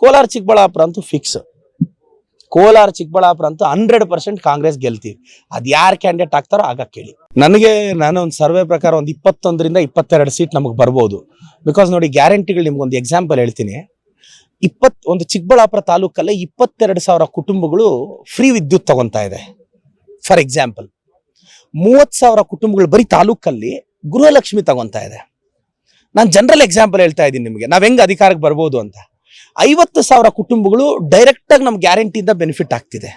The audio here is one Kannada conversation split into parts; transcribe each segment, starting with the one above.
ಕೋಲಾರ ಚಿಕ್ಕಬಳ್ಳಾಪುರ ಅಂತೂ ಫಿಕ್ಸ್ ಕೋಲಾರ ಚಿಕ್ಕಬಳ್ಳಾಪುರ ಅಂತೂ ಹಂಡ್ರೆಡ್ ಪರ್ಸೆಂಟ್ ಕಾಂಗ್ರೆಸ್ ಗೆಲ್ತೀವಿ. ಅದು ಯಾರು ಕ್ಯಾಂಡಿಡೇಟ್ ಆಗ್ತಾರೋ ಆಗ ಕೇಳಿ. ನನಗೆ ನಾನು ಒಂದು ಸರ್ವೆ ಪ್ರಕಾರ ಒಂದು ಇಪ್ಪತ್ತೊಂದರಿಂದ ಇಪ್ಪತ್ತೆರಡು ಸೀಟ್ ನಮಗೆ ಬರ್ಬೋದು. ಬಿಕಾಸ್ ನೋಡಿ ಗ್ಯಾರಂಟಿಗಳು ನಿಮ್ಗೊಂದು ಎಕ್ಸಾಂಪಲ್ ಹೇಳ್ತೀನಿ. ಇಪ್ಪತ್ ಒಂದು ಚಿಕ್ಕಬಳ್ಳಾಪುರ ತಾಲೂಕಲ್ಲೇ ಇಪ್ಪತ್ತೆರಡು ಸಾವಿರ ಕುಟುಂಬಗಳು ಫ್ರೀ ವಿದ್ಯುತ್ ತಗೊತಾ ಇದೆ. ಫಾರ್ ಎಕ್ಸಾಂಪಲ್ ಮೂವತ್ತು ಸಾವಿರ ಕುಟುಂಬಗಳು ಬರೀ ತಾಲೂಕಲ್ಲಿ ಗೃಹಲಕ್ಷ್ಮಿ ತಗೊತಾ ಇದೆ. ನಾನು ಜನರಲ್ ಎಕ್ಸಾಂಪಲ್ ಹೇಳ್ತಾ ಇದ್ದೀನಿ ನಿಮಗೆ. ನಾವು ಹೆಂಗೆ ಅಧಿಕಾರಕ್ಕೆ ಬರ್ಬೋದು ಅಂತ. ಐವತ್ತು ಸಾವಿರ ಕುಟುಂಬಗಳು ಡೈರೆಕ್ಟಾಗಿ ನಮ್ಮ ನಮ್ ಗ್ಯಾರಂಟಿಯಿಂದ ಬೆನಿಫಿಟ್ ಆಗ್ತಿದೆ.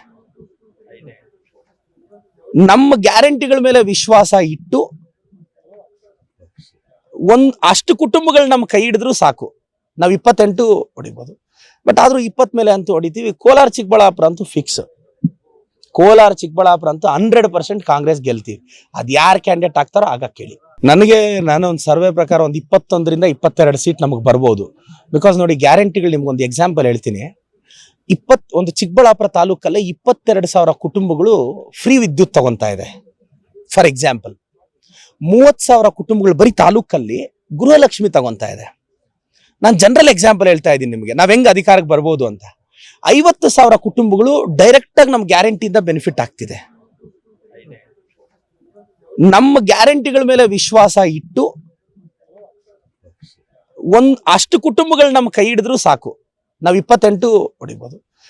ನಮ್ಮ ಗ್ಯಾರಂಟಿಗಳ ಮೇಲೆ ವಿಶ್ವಾಸ ಇಟ್ಟು ಒಂದ್ ಅಷ್ಟು ಕುಟುಂಬಗಳು ನಮ್ಮ ಕೈ ಹಿಡಿದ್ರು ಸಾಕು. ನಾವು ಇಪ್ಪತ್ತೆಂಟು ಹೊಡಿಬೋದು. ಬಟ್ ಆದರೂ ಇಪ್ಪತ್ ಮೇಲೆ ಅಂತೂ ಹೊಡಿತೀವಿ. ಕೋಲಾರ, ಚಿಕ್ಕಬಳ್ಳಾಪುರ ಅಂತೂ ಫಿಕ್ಸ್ ಕೋಲಾರ, ಚಿಕ್ಕಬಳ್ಳಾಪುರ ಅಂತೂ ಹಂಡ್ರೆಡ್ ಪರ್ಸೆಂಟ್ ಕಾಂಗ್ರೆಸ್ ಗೆಲ್ತೀವಿ. ಅದು ಯಾರು ಕ್ಯಾಂಡಿಡೇಟ್ ಆಗ್ತಾರೋ ಆಗ ಕೇಳಿ. ನನಗೆ ನಾನು ಒಂದು ಸರ್ವೆ ಪ್ರಕಾರ ಒಂದು ಇಪ್ಪತ್ತೊಂದರಿಂದ ಇಪ್ಪತ್ತೆರಡು ಸೀಟ್ ನಮಗೆ ಬರ್ಬೋದು. ಬಿಕಾಸ್ ನೋಡಿ ಗ್ಯಾರಂಟಿಗಳು ನಿಮ್ಗೊಂದು ಎಕ್ಸಾಂಪಲ್ ಹೇಳ್ತೀನಿ. ಇಪ್ಪತ್ ಒಂದು ಚಿಕ್ಕಬಳ್ಳಾಪುರ ತಾಲೂಕಲ್ಲೇ ಇಪ್ಪತ್ತೆರಡು ಸಾವಿರ ಕುಟುಂಬಗಳು ಫ್ರೀ ವಿದ್ಯುತ್ ತಗೊಂತಾ ಇದೆ. ಫಾರ್ ಎಕ್ಸಾಂಪಲ್ ಮೂವತ್ತು ಸಾವಿರ ಕುಟುಂಬಗಳು ಬರೀ ತಾಲೂಕಲ್ಲಿ ಗೃಹಲಕ್ಷ್ಮಿ ತಗೊಂತಾ ಇದೆ. ನಾನು ಜನರಲ್ ಎಕ್ಸಾಂಪಲ್ ಹೇಳ್ತಾ ಇದ್ದೀನಿ ನಿಮಗೆ. ನಾವು ಹೆಂಗೆ ಅಧಿಕಾರಕ್ಕೆ ಬರ್ಬೋದು ಅಂತ. ಐವತ್ತು ಸಾವಿರ ಕುಟುಂಬಗಳು ಡೈರೆಕ್ಟಾಗಿ ನಮ್ಮ ನಮ್ ಗ್ಯಾರಂಟಿಯಿಂದ ಬೆನಿಫಿಟ್ ಆಗ್ತಿದೆ. ನಮ್ಮ ಗ್ಯಾರಂಟಿಗಳ ಮೇಲೆ ವಿಶ್ವಾಸ ಇಟ್ಟು ಒಂದ್ ಅಷ್ಟು ಕುಟುಂಬಗಳು ನಮ್ಮ ಕೈ ಹಿಡಿದ್ರು ಸಾಕು. ನಾವು ಇಪ್ಪತ್ತೆಂಟು ಹೊಡಿಬೋದು.